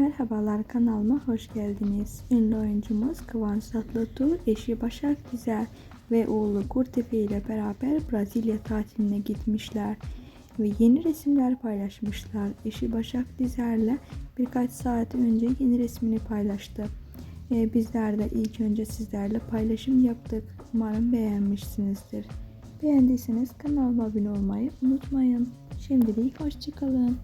Merhabalar kanalıma hoş geldiniz. Ünlü oyuncumuz Kıvanç Tatlıtuğ, eşi Başak Dizer ve oğlu Kurtepe ile beraber Brezilya tatiline gitmişler ve yeni resimler paylaşmışlar. Eşi Başak Dizer'le birkaç saat önce yeni resmini paylaştı. Ee, bizler de ilk önce sizlerle paylaşım yaptık. Umarım beğenmişsinizdir. Beğendiyseniz kanalıma abone olmayı unutmayın. Şimdilik hoşçakalın.